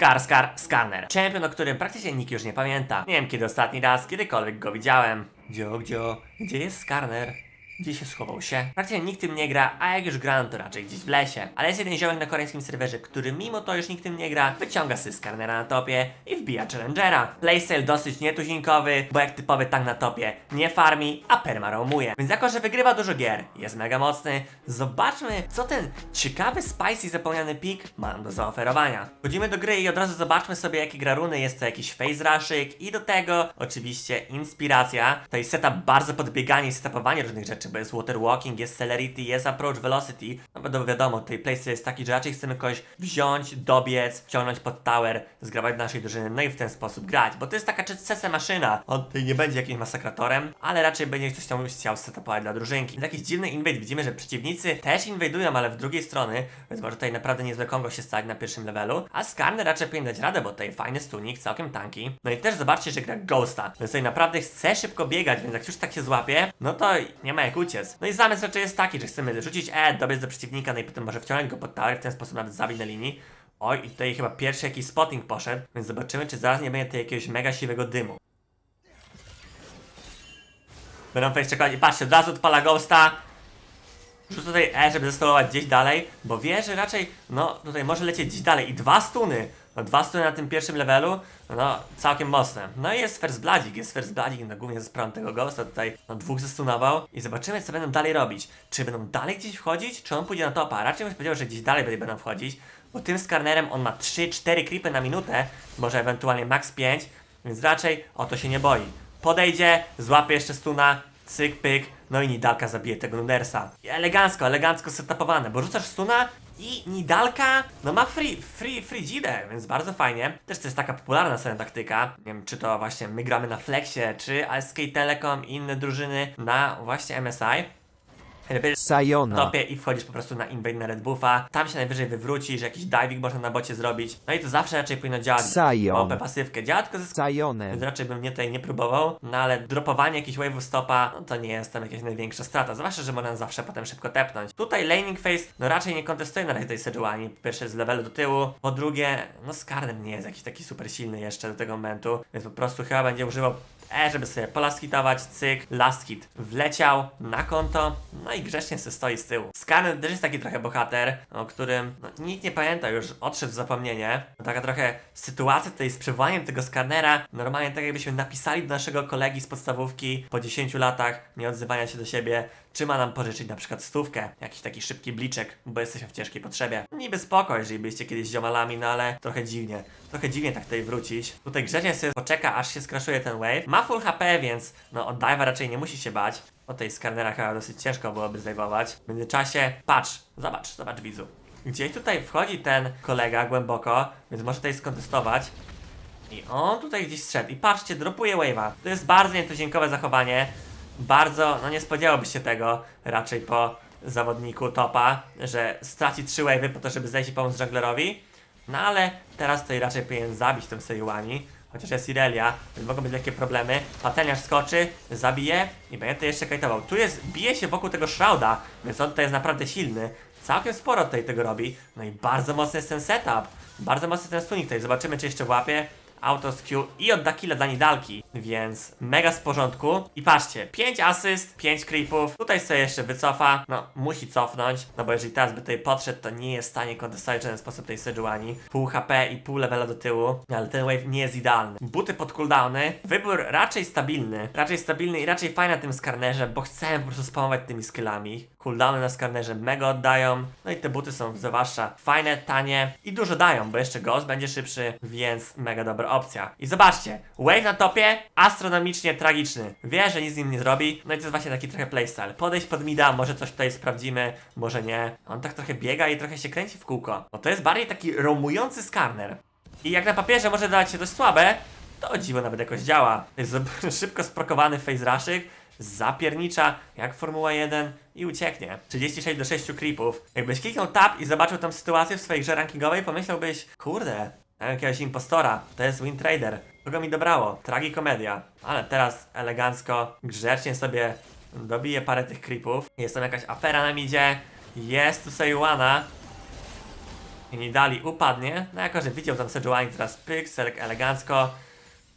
Skar, Skar, Skarner. Champion, o którym praktycznie nikt już nie pamięta. Nie wiem kiedy ostatni raz, kiedykolwiek go widziałem. Gdzio, gdzio, gdzie jest Skarner? Gdzie się schował się? Praktycznie nikt tym nie gra, a jak już gram, to raczej gdzieś w lesie. Ale jest jeden ziomek na koreańskim serwerze, który mimo to już nikt tym nie gra, wyciąga sy Skarnera na topie i wbija Challengera. Playstyle dosyć nietuzinkowy, bo jak typowy tank na topie, nie farmi, a perma roamuje. Więc jako, że wygrywa dużo gier, jest mega mocny, zobaczmy, co ten ciekawy spicy zapełniony pik ma nam do zaoferowania. Wchodzimy do gry i od razu zobaczmy sobie, jakie gra runy. Jest to jakiś face rushyk i do tego oczywiście inspiracja. Jest setup bardzo podbieganie i setupowanie różnych rzeczy, bo jest water walking, jest celerity, jest approach velocity. No bo wiadomo, tutaj playstyle jest taki, że raczej chcemy kogoś wziąć, dobiec, wciągnąć pod tower, zgrawać do naszej drużyny, no i w ten sposób grać, bo to jest taka czece maszyna. On tutaj nie będzie jakimś masakratorem, ale raczej będzie coś tam chciał setupować dla drużynki. Jest jakiś dziwny invade, widzimy, że przeciwnicy też inwadują, ale w drugiej strony, więc może tutaj naprawdę niezłe Kongo się stać na pierwszym levelu, a Skarner raczej powinien dać radę, bo tutaj fajny stunik, całkiem tanki. No i też zobaczcie, że gra Ghosta, więc tutaj naprawdę chce szybko biegać, więc jak już tak się złapie, no to nie ma jak uciec. No i zamysł raczej jest taki, że chcemy rzucić E, dobiec do przeciwnika, no i potem może wciągnąć go pod tower, w ten sposób nawet zabić na linii. Oj, i tutaj chyba pierwszy jakiś spotting poszedł, więc zobaczymy, czy zaraz nie będzie tutaj jakiegoś mega siwego dymu. Będą face czekali. Patrzcie, od razu odpala Ghosta. Rzuć tutaj E, żeby zastolować gdzieś dalej, bo wie, że raczej, no, tutaj może lecieć gdzieś dalej. I dwa stuny. No, dwa stuny na tym pierwszym levelu, no, całkiem mocne. No i jest first bloodzik, jest first bloodzik, no głównie ze sprawą tego Ghosta tutaj, no, dwóch zestunował. I zobaczymy, co będą dalej robić. Czy będą dalej gdzieś wchodzić, czy on pójdzie na topa? Raczej bym powiedział, że gdzieś dalej będą wchodzić, bo tym skarnerem on ma 3-4 creepy na minutę, może ewentualnie max 5, więc raczej o to się nie boi. Podejdzie, złapie jeszcze stuna, cyk, pyk, no i Nidalka zabije tego Nunersa. Elegancko, elegancko setupowane, bo rzucasz stuna i Nidalka, no ma free, free, free dzidę, więc bardzo fajnie. Też to jest taka popularna sobie taktyka. Nie wiem, czy to właśnie my gramy na Flexie, czy SK Telecom i inne drużyny na właśnie MSI. Sayona. topie i wchodzisz po prostu na invade na Red Buffa. Tam się najwyżej wywrócisz, jakiś diving można na bocie zrobić. No i to zawsze raczej powinno działać. Sion. OP pasywkę działa tylko ze więc Sajonem. raczej bym nie tutaj nie próbował, no ale dropowanie jakichś wave'ów stopa, no to nie jest tam jakaś największa strata, zwłaszcza, że można zawsze potem szybko tepnąć. Tutaj laning phase, no raczej nie kontestuje na razie tej Sejuani, po pierwsze z levelu do tyłu, po drugie, no Skarner nie jest jakiś taki super silny jeszcze do tego momentu, więc po prostu chyba będzie używał E, żeby sobie polaskitować, cyk, last hit wleciał na konto, no i grzecznie se stoi z tyłu. Skarner też jest taki trochę bohater, o którym no, nikt nie pamięta, już odszedł w zapomnienie. Taka trochę sytuacja tutaj z przywołaniem tego Skarnera, normalnie tak jakbyśmy napisali do naszego kolegi z podstawówki po 10 latach nie odzywania się do siebie, czy ma nam pożyczyć na przykład stówkę, jakiś taki szybki bliczek, bo jesteśmy w ciężkiej potrzebie. Niby spoko, jeżeli byliście kiedyś ziomalami, no ale trochę dziwnie. Trochę dziwnie tak tutaj wrócić. Tutaj grzecznie sobie poczeka, aż się skraszuje ten wave. Ma full HP, więc no od dive'a raczej nie musi się bać. O tej skarnera chyba dosyć ciężko byłoby zdejmować. W międzyczasie, patrz, zobacz, zobacz widzu. Gdzieś tutaj wchodzi ten kolega głęboko, więc może tutaj skontestować. I on tutaj gdzieś strzedł. I patrzcie, dropuje wave'a. To jest bardzo nietuzinkowe zachowanie. Bardzo, no nie spodziewałbyś się tego raczej po zawodniku topa, że straci trzy wave'y po to, żeby zejść i pomóc junglerowi. No ale teraz tutaj raczej powinien zabić tę Sejuani. Chociaż jest Irelia, więc mogą być lekkie problemy. Patelniarz skoczy, zabije i będzie tutaj jeszcze kajtował. Tu jest, bije się wokół tego Shrouda, więc on tutaj jest naprawdę silny. Całkiem sporo tutaj tego robi. No i bardzo mocny jest ten setup. Bardzo mocny ten stunik tutaj. Zobaczymy, czy jeszcze łapie. Auto Q i odda killa dla Nidalki, więc mega z porządku. I patrzcie, 5 asyst, 5 creepów, tutaj sobie jeszcze wycofa, no musi cofnąć, no bo jeżeli teraz by tutaj podszedł, to nie jest w stanie kontestować w żaden sposób tej Sejuani. Pół HP i pół levela do tyłu, ale ten wave nie jest idealny. Buty pod cooldowny, wybór raczej stabilny, raczej stabilny i raczej fajny na tym skarnerze, bo chcemy po prostu spamować tymi skillami. Cooldowny na skarnerze mega oddają, no i te buty są zwłaszcza fajne, tanie i dużo dają, bo jeszcze Ghost będzie szybszy, więc mega dobra opcja. I zobaczcie, wave na topie, astronomicznie tragiczny. Wie, że nic z nim nie zrobi, no i to jest właśnie taki trochę playstyle. Podejść pod mida, może coś tutaj sprawdzimy, może nie. On tak trochę biega i trochę się kręci w kółko. No to jest bardziej taki romujący skarner. I jak na papierze może dać się dość słabe, to dziwo nawet jakoś działa. Jest szybko sprokowany face rushyk, zapiernicza jak Formuła 1 i ucieknie. 36 do 6 creepów. Jakbyś kliknął tab i zobaczył tą sytuację w swojej grze rankingowej, pomyślałbyś, kurde, mam jakiegoś impostora, to jest win trader. Kogo mi dobrało? Tragikomedia. Ale teraz elegancko, grzecznie sobie dobije parę tych creepów. Jest tam jakaś afera na midzie. Jest tu Sejuana. i Nidali upadnie, no jako, że widział tam Sejuani teraz pyk, elegancko,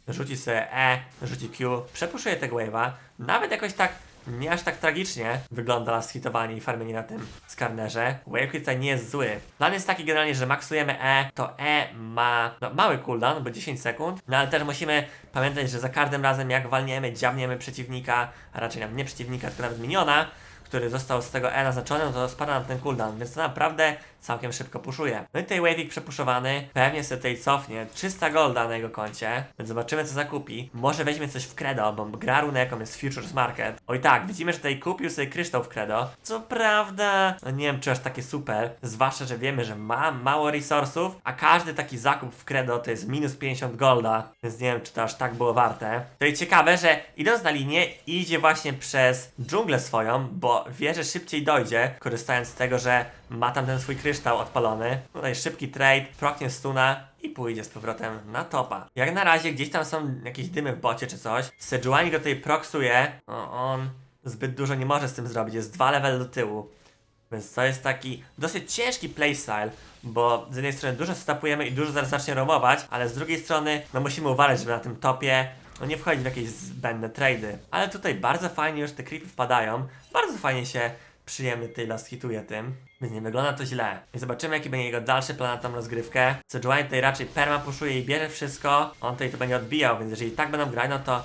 rzuci sobie E, rzuci Q, przepuszuje tego wave'a, nawet jakoś tak nie aż tak tragicznie wygląda last hitowanie i farmienie na tym skarnerze. Wave tutaj nie jest zły. Plan jest taki generalnie, że maksujemy E, to E ma no, mały cooldown, bo 10 sekund, no ale też musimy pamiętać, że za każdym razem jak walniemy, dziabniemy przeciwnika, a raczej nie przeciwnika, tylko nawet miniona, który został z tego E naznaczony, no to spada nam ten cooldown, więc to naprawdę całkiem szybko puszuje. No i tutaj Wavik przepuszowany, pewnie sobie tutaj cofnie 300 golda na jego koncie, więc zobaczymy co zakupi. Może weźmie coś w Credo, bo gra runeką jest Futures Market. Oj tak, widzimy, że tutaj kupił sobie kryształ w Credo. Co prawda, no nie wiem czy aż takie super, zwłaszcza, że wiemy, że ma mało resursów, a każdy taki zakup w Credo to jest minus 50 golda, więc nie wiem czy to aż tak było warte. To jest ciekawe, że idąc na linię idzie właśnie przez dżunglę swoją, bo wie, że szybciej dojdzie, korzystając z tego, że ma tam ten swój kryształ odpalony. Tutaj szybki trade, proknie stuna i pójdzie z powrotem na topa. Jak na razie gdzieś tam są jakieś dymy w bocie czy coś. Sejuani go tutaj proksuje. No, on zbyt dużo nie może z tym zrobić, jest dwa level do tyłu. Więc to jest taki dosyć ciężki playstyle, bo z jednej strony dużo stapujemy i dużo zaraz zacznie romować, ale z drugiej strony no musimy uważać, żeby na tym topie no nie wchodzić w jakieś zbędne trady. Ale tutaj bardzo fajnie już te creepy wpadają, bardzo fajnie się przyjemnie tutaj last hituje tym, więc nie wygląda to źle. I zobaczymy jaki będzie jego dalszy plan na tą rozgrywkę. Sejuani tutaj raczej perma puszuje i bierze wszystko, on tutaj to będzie odbijał, więc jeżeli tak będą grać, no to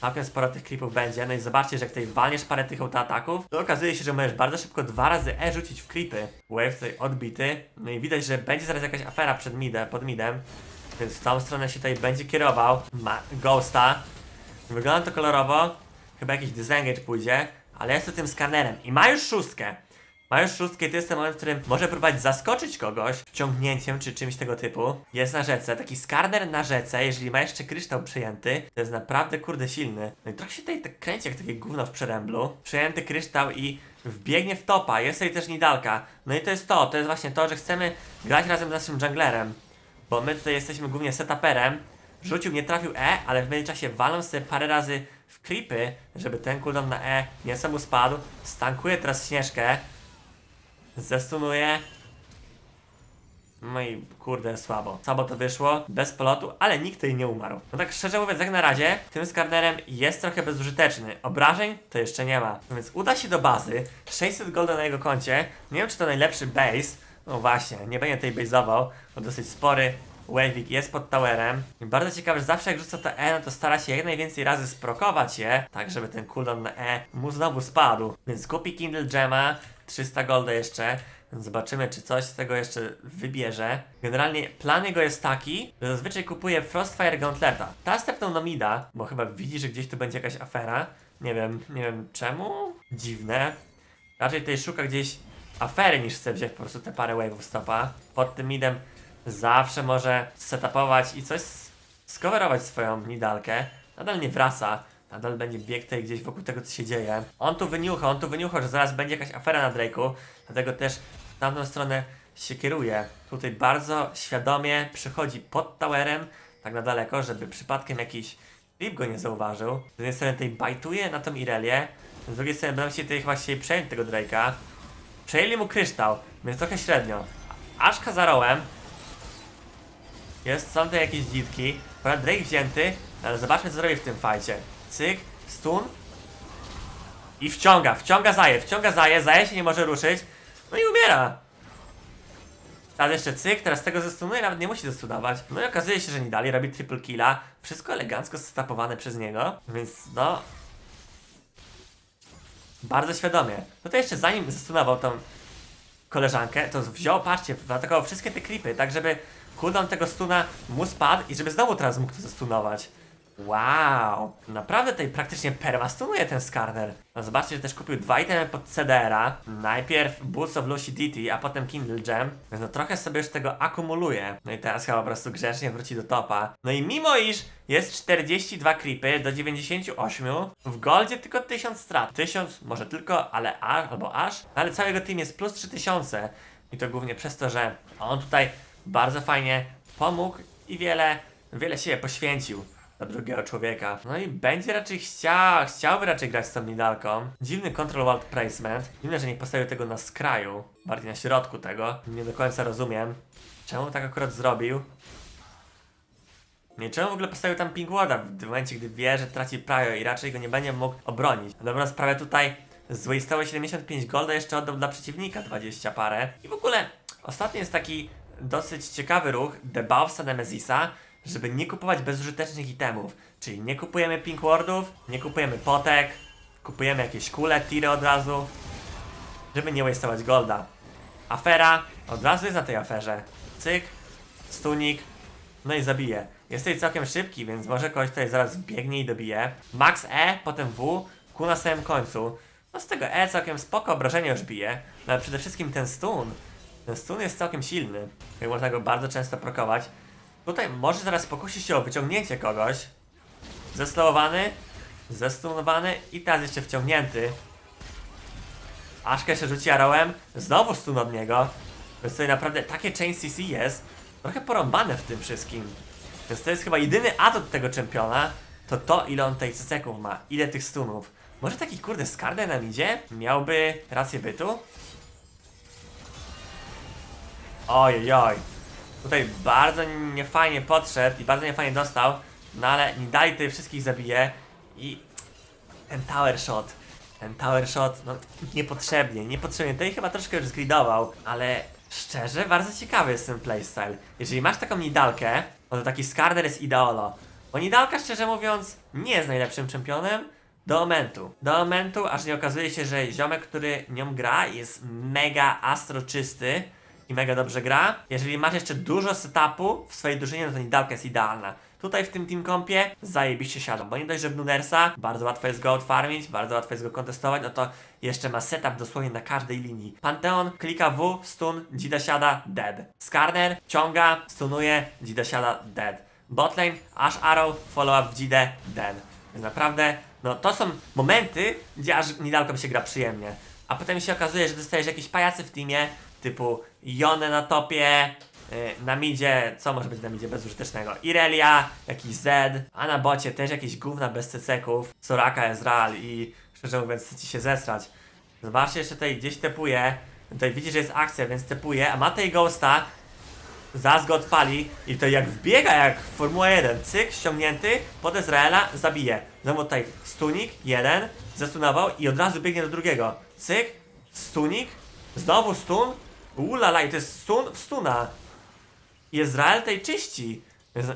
całkiem sporo tych creepów będzie. No i zobaczcie, że jak tutaj walniesz parę tych autoataków, to okazuje się, że możesz bardzo szybko dwa razy E rzucić w creepy. Wave tutaj odbity. No i widać, że będzie zaraz jakaś afera przed midem, pod midem. Więc w tą stronę się tutaj będzie kierował. Ma Ghosta. Wygląda to kolorowo. Chyba jakiś disengage pójdzie. Ale jest to tym skanerem. I ma już szóstkę. Ma już szóstkę i to jest ten moment, w którym może próbować zaskoczyć kogoś wciągnięciem czy czymś tego typu. Jest na rzece. Taki skarner na rzece, jeżeli ma jeszcze kryształ przyjęty, to jest naprawdę kurde silny. No i trochę się tutaj tak kręci jak takie gówno w przeręblu. Przyjęty kryształ i wbiegnie w topa. Jest tutaj też nidalka. No i to jest to. To jest właśnie to, że chcemy grać razem z naszym junglerem. Bo my tutaj jesteśmy głównie setuperem. Rzucił, nie trafił E, ale w międzyczasie walą sobie parę razy creepy, żeby ten cooldown na E nie sam spadł. Stankuje teraz Śnieżkę. Zestunuje. No i kurde, słabo. Słabo to wyszło, bez polotu, ale nikt tutaj nie umarł. No tak szczerze mówiąc, jak na razie, tym skarnerem jest trochę bezużyteczny. Obrażeń to jeszcze nie ma. No więc uda się do bazy. 600 golda na jego koncie. Nie wiem, czy to najlepszy base. No właśnie, nie będzie tej base'ował, bo dosyć spory Wavik jest pod towerem. Bardzo ciekawe, że zawsze jak rzuca to E, no to stara się jak najwięcej razy sprokować je, tak żeby ten cooldown na E mu znowu spadł. Więc kupi Kindle Gemma, 300 golda jeszcze. Zobaczymy, czy coś z tego jeszcze wybierze. Generalnie plan jego jest taki, że zazwyczaj kupuje Frostfire Gauntleta. Ta stepnął na mida, bo chyba widzi, że gdzieś tu będzie jakaś afera. Nie wiem, nie wiem czemu. Dziwne. Raczej tutaj szuka gdzieś afery niż chce wziąć po prostu te parę wave'ów stopa. Pod tym midem zawsze może setupować i coś skowerować swoją nidalkę. Nadal nie wraca. Nadal będzie bieg tutaj gdzieś wokół tego, co się dzieje. On tu wyniucha, on tu wyniucha, że zaraz będzie jakaś afera na Drake'u. Dlatego też w tamtą stronę się kieruje. Tutaj bardzo świadomie przychodzi pod towerem, tak na daleko, żeby przypadkiem jakiś Flip go nie zauważył. Z jednej strony tutaj bajtuje na tą Irelię, z drugiej strony będą się tutaj chcieli przejąć tego Drake'a. Przejęli mu kryształ, więc trochę średnio. Aszka za rołem. Jest, są tutaj jakieś dzitki. Akurat Drake wzięty, ale zobaczmy co zrobi w tym fajcie. Cyk, stun. I wciąga, wciąga zaje, wciąga zaje, zaje się nie może ruszyć. No i umiera. Teraz jeszcze cyk, teraz tego zestunuje, nawet nie musi zestunować. No i okazuje się, że Nidali robi triple killa. Wszystko elegancko zestapowane przez niego, więc no... Bardzo świadomie. No to jeszcze zanim zestunował tą koleżankę, to wziął, patrzcie, zaatakował wszystkie te klipy, tak żeby cooldown tego stuna mu spadł i żeby znowu teraz mógł to zestunować. Wow, naprawdę tutaj praktycznie permastunuje ten skarner. No zobaczcie, że też kupił dwa itemy pod CDR-a. Najpierw Boots of Lucidity, a potem Kindle Gem. Więc no trochę sobie już tego akumuluje. No i teraz chyba po prostu grzecznie wróci do topa. No i mimo iż jest 42 creepy do 98, w goldzie tylko 1000 strat. 1000 może tylko, ale a, albo aż. Ale cały jego team jest plus 3000. I to głównie przez to, że on tutaj bardzo fajnie pomógł i wiele, wiele siebie poświęcił dla drugiego człowieka. No i będzie raczej chciał, chciałby raczej grać z tą nidalką. Dziwny control alt placement. Dziwne, że nie postawił tego na skraju, bardziej na środku tego. Nie do końca rozumiem. Czemu tak akurat zrobił? Nie, czemu w ogóle postawił tam Pinkwarda w momencie, gdy wie, że traci Prajo i raczej go nie będzie mógł obronić. Na dobrą sprawę tutaj zwastował 75 golda, jeszcze oddał dla przeciwnika 20 parę. I w ogóle ostatnio jest taki dosyć ciekawy ruch debuffa Nemezisa, żeby nie kupować bezużytecznych itemów. Czyli nie kupujemy Pinkwardów, nie kupujemy potek, kupujemy jakieś kule, tiry od razu, żeby nie wastować golda. Afera, od razu jest na tej aferze. Cyk, stunik, no i zabije. Jest tutaj całkiem szybki, więc może kogoś tutaj zaraz wbiegnie i dobije. Max E, potem W, Q na samym końcu. No z tego E całkiem spoko obrażenia już bije, no ale przede wszystkim ten stun. Ten stun jest całkiem silny, jak można go bardzo często prokować. Tutaj może zaraz pokusi się o wyciągnięcie kogoś. Zeslowowany, zestunowany i teraz jeszcze wciągnięty. Aszkę jeszcze rzuci arrołem, znowu stun od niego. Więc tutaj naprawdę takie chain CC jest trochę porąbane w tym wszystkim. Więc to jest chyba jedyny atut tego czempiona, to to ile on tej ceseków ma, ile tych stunów. Może taki kurde Skarner nam idzie? Miałby rację bytu? Oj, oj. Tutaj bardzo niefajnie podszedł i bardzo niefajnie dostał, no ale nie dali tutaj wszystkich zabije i ten tower shot, ten tower shot, no niepotrzebnie, niepotrzebnie. Tutaj chyba troszkę już zgridował, ale szczerze bardzo ciekawy jest ten playstyle. Jeżeli masz taką nidalkę, no to taki Skarner jest ideolo. Bo nidalka szczerze mówiąc nie jest najlepszym czempionem do momentu. Do momentu, aż nie okazuje się, że ziomek, który nią gra jest mega astro czysty i mega dobrze gra. Jeżeli masz jeszcze dużo setupu w swojej drużynie, no to nidalka jest idealna. Tutaj w tym team compie zajebiście siada, bo nie dość, że w Nunersa bardzo łatwo jest go outfarmić, bardzo łatwo jest go kontestować, no to jeszcze ma setup dosłownie na każdej linii. Pantheon klika W, stun, Dzida siada, dead. Skarner ciąga, stunuje, Dzida siada, dead. Botlane, Ash Arrow, follow up w Dzidę, dead. Więc naprawdę, no to są momenty, gdzie aż Nidalką się gra przyjemnie. A potem się okazuje, że dostajesz jakieś pajacy w teamie, typu Jonę na topie, yy, na midzie, co może być na midzie bezużytecznego? Irelia, jakiś Z, a na bocie też jakieś gówna bez ceceków, Soraka, Ezreal i szczerze mówiąc chce ci się zesrać. Zobaczcie, jeszcze tutaj gdzieś tepuje, tutaj widzi, że jest akcja, więc tepuje, a ma tej Ghosta, Zaraz go odpali i to jak wbiega jak Formuła 1, cyk, ściągnięty, pod Izraela, zabije. Znowu tutaj stunik, jeden, zestunował i od razu biegnie do drugiego. Cyk, stunik, znowu stun, ulala i to jest stun stuna. I Izrael tej czyści.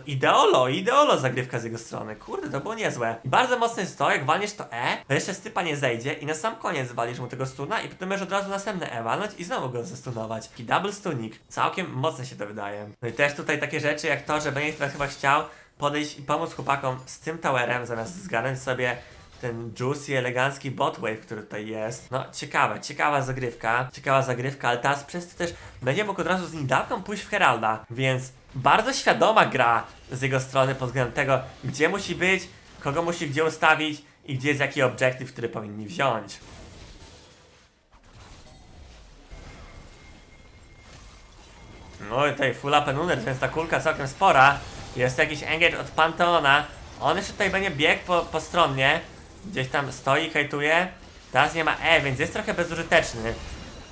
Ideolo, ideolo zagrywka z jego strony. Kurde, to było niezłe. I bardzo mocne jest to, jak walniesz to E, to jeszcze stypa nie zejdzie i na sam koniec walisz mu tego stuna i potem możesz od razu następne E walnąć i znowu go zestunować. Taki double stunik. Całkiem mocne się to wydaje. No i też tutaj takie rzeczy jak to, że będzie teraz chyba chciał podejść i pomóc chłopakom z tym towerem, zamiast zgarnąć sobie ten juicy, elegancki botwave, który tutaj jest. No, ciekawe, ciekawa zagrywka, ciekawa zagrywka, ale teraz przez to też będzie mógł od razu z Nidalką pójść w Heralda, więc bardzo świadoma gra z jego strony pod względem tego, gdzie musi być, kogo musi gdzie ustawić i gdzie jest jaki obiektyw, który powinni wziąć. No i tutaj full up under, więc ta kulka całkiem spora. Jest jakiś engage od Panteona. On jeszcze tutaj będzie biegł po, po stronie. Gdzieś tam stoi, hejtuje. Teraz nie ma E, więc jest trochę bezużyteczny.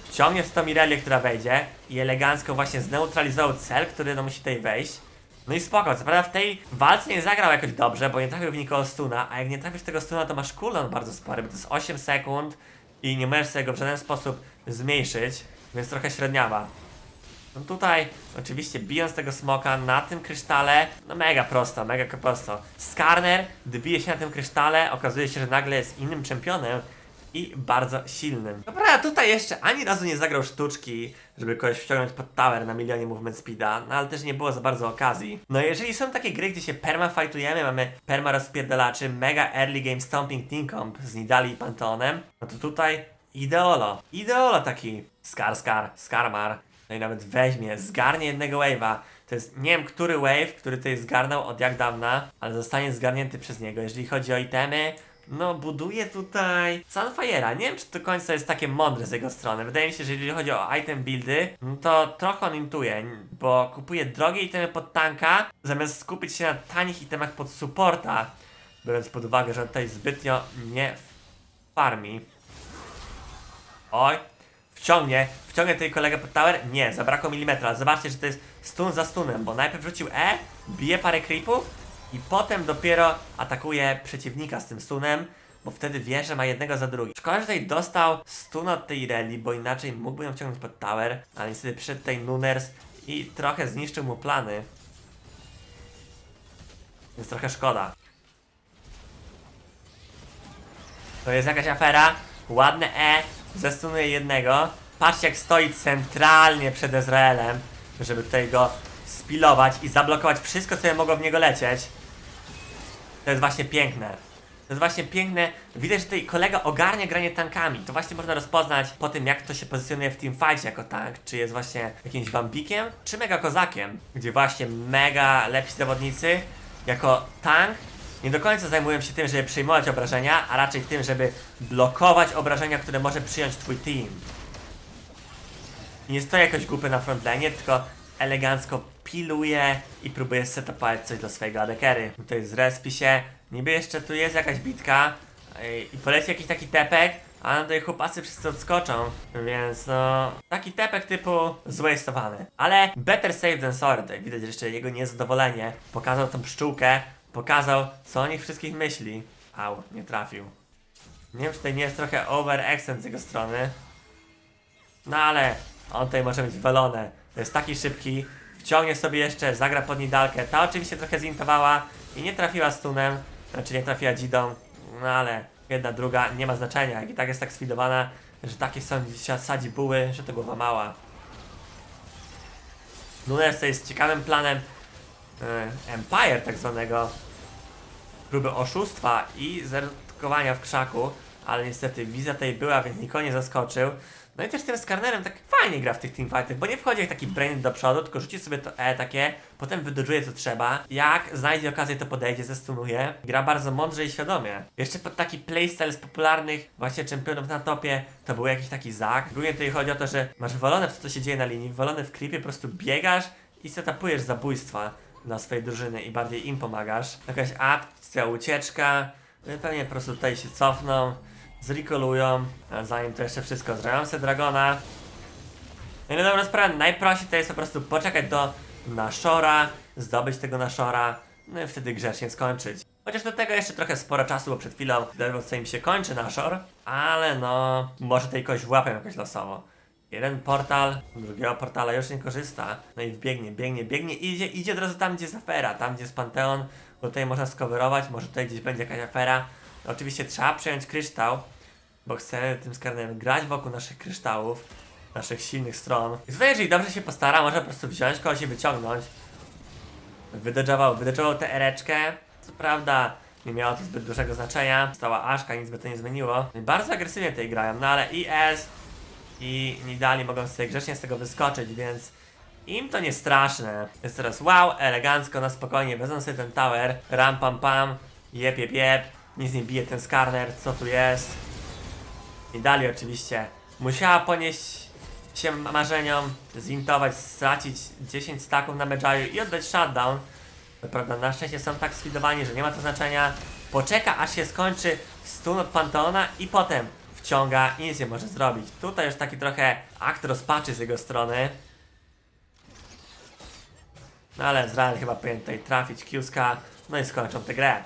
Wciągnie w to Mirelię, która wejdzie i elegancko właśnie zneutralizował cel, który no musi tutaj wejść. No i spoko, co prawda w tej walce nie zagrał jakoś dobrze, bo nie trafił w nikogo stuna, a jak nie trafisz tego stuna, to masz cooldown bardzo spory, bo to jest 8 sekund i nie możesz sobie go w żaden sposób zmniejszyć, więc trochę średniawa. No tutaj, oczywiście bijąc tego smoka na tym krysztale, no mega prosto, mega prosto. Skarner, gdy bije się na tym krysztale, okazuje się, że nagle jest innym czempionem i bardzo silnym. Dobra, tutaj jeszcze ani razu nie zagrał sztuczki, żeby kogoś wciągnąć pod tower na milionie movement speeda, no ale też nie było za bardzo okazji. No jeżeli są takie gry, gdzie się perma fightujemy, mamy perma rozpierdalaczy, mega early game stomping team comp z Nidali i Panteonem, no to tutaj ideolo. Ideolo taki skar, skar, skarmar. No i nawet weźmie, zgarnie jednego wave'a. To jest, nie wiem, który wave, który tutaj zgarnął od jak dawna, ale zostanie zgarnięty przez niego. Jeżeli chodzi o itemy, no buduje tutaj Sunfire'a. Nie wiem, czy do końca jest takie mądre z jego strony. Wydaje mi się, że jeżeli chodzi o item buildy, no to trochę on intuje, bo kupuje drogie itemy pod tanka, zamiast skupić się na tanich itemach pod supporta, biorąc pod uwagę, że on tutaj zbytnio nie farmi. Oj, wciągnie, wciągnie tej kolegę pod tower? Nie, zabrakło milimetra. Zobaczcie, że to jest stun za stunem, bo najpierw rzucił E, bije parę creepów i potem dopiero atakuje przeciwnika z tym stunem, bo wtedy wie, że ma jednego za drugim. Szkoda, że tutaj dostał stun od tej Reli, bo inaczej mógłby ją wciągnąć pod tower, ale niestety przyszedł tutaj Nuners i trochę zniszczył mu plany. Więc trochę szkoda. To jest jakaś afera. Ładne E. Zestunuje jednego. Patrzcie jak stoi centralnie przed Izraelem, żeby tutaj go spilować i zablokować wszystko, co mogło w niego lecieć. To jest właśnie piękne. To jest właśnie piękne. Widać, że tutaj kolega ogarnia granie tankami. To właśnie można rozpoznać po tym, jak to się pozycjonuje w teamfightie jako tank. Czy jest właśnie jakimś bambikiem, czy mega kozakiem. Gdzie właśnie mega lepsi zawodnicy jako tank nie do końca zajmują się tym, żeby przyjmować obrażenia, a raczej tym, żeby blokować obrażenia, które może przyjąć twój team. Nie stoi jakoś głupy na frontline, tylko elegancko piluje i próbuje setupować coś dla swojego adekery. Tutaj zrespi się, niby jeszcze tu jest jakaś bitka yy, i poleci jakiś taki tepek, a tutaj chłopacy wszyscy odskoczą, więc no... Taki tepek typu zwastowany. Ale better safe than sorry, widać jeszcze jego niezadowolenie. Pokazał tą pszczółkę, pokazał co o nich wszystkich myśli. Au, nie trafił. Nie wiem, czy tutaj nie jest trochę overextend z jego strony. No ale on tutaj może mieć walone. To jest taki szybki. Wciągnie sobie jeszcze, zagra pod nidalkę. Ta oczywiście trochę zintowała i nie trafiła stunem. Znaczy nie trafiła dzidą. No ale jedna, druga nie ma znaczenia. Jak i tak jest tak sfidowana, że takie są sadzi buły, że to głowa mała. Nunes jest ciekawym planem e, Empire tak zwanego próby oszustwa i zerkowania w krzaku, ale niestety wizja tej była, więc nikogo nie zaskoczył. No i też tym skarnerem tak fajnie gra w tych teamfightach, bo nie wchodzi jak taki brain do przodu, tylko rzuci sobie to E takie, potem wydodżuje co trzeba. Jak znajdzie okazję, to podejdzie, zestunuje. Gra bardzo mądrze i świadomie. Jeszcze pod taki playstyle z popularnych właśnie czempionów na topie, to był jakiś taki zak. Głównie tutaj chodzi o to, że masz walone w to, co się dzieje na linii, walone w klipie, po prostu biegasz i setupujesz zabójstwa dla swojej drużyny i bardziej im pomagasz. Jakaś akcja, ucieczka, no pewnie po prostu tutaj się cofną, zrikolują, zanim to jeszcze wszystko zrobią sobie Dragona. No i na dobrą sprawę, najprościej to jest po prostu poczekać do Nashora, zdobyć tego Nashora, no i wtedy grzecznie skończyć. Chociaż do tego jeszcze trochę sporo czasu, bo przed chwilą dopiero co im się kończy Nashor, ale no, może tutaj kogoś włapią jakoś losowo. Jeden portal, drugiego portala już nie korzysta. No i biegnie, biegnie, biegnie, idzie, idzie od razu tam, gdzie jest afera, tam, gdzie jest Panteon, tutaj można skowerować, może tutaj gdzieś będzie jakaś afera. Oczywiście trzeba przejąć kryształ, bo chcemy tym skarnem grać wokół naszych kryształów, naszych silnych stron. I tutaj, jeżeli dobrze się postara, może po prostu wziąć kogoś i wyciągnąć. Wydodżował, wydodżował tę ereczkę. Co prawda, nie miało to zbyt dużego znaczenia. Stała Aszka, nic by to nie zmieniło. I bardzo agresywnie tutaj grają, no ale IS i Nidali mogą sobie grzecznie z tego wyskoczyć, więc im to nie straszne. Jest teraz wow, elegancko, na spokojnie, wezmą sobie ten tower, ram pam pam, jep jep jep, nic nie bije ten skarner, co tu jest. Nidali oczywiście musiała ponieść się marzeniom, zintować, stracić 10 staków na Medjaju i oddać shutdown. Prawda, na szczęście są tak sfidowani, że nie ma to znaczenia. Poczeka aż się skończy stun od Panteona i potem wciąga i nic nie może zrobić. Tutaj już taki trochę akt rozpaczy z jego strony. No ale Izrael chyba powinien tutaj trafić Kiuska, no i skończą tę grę.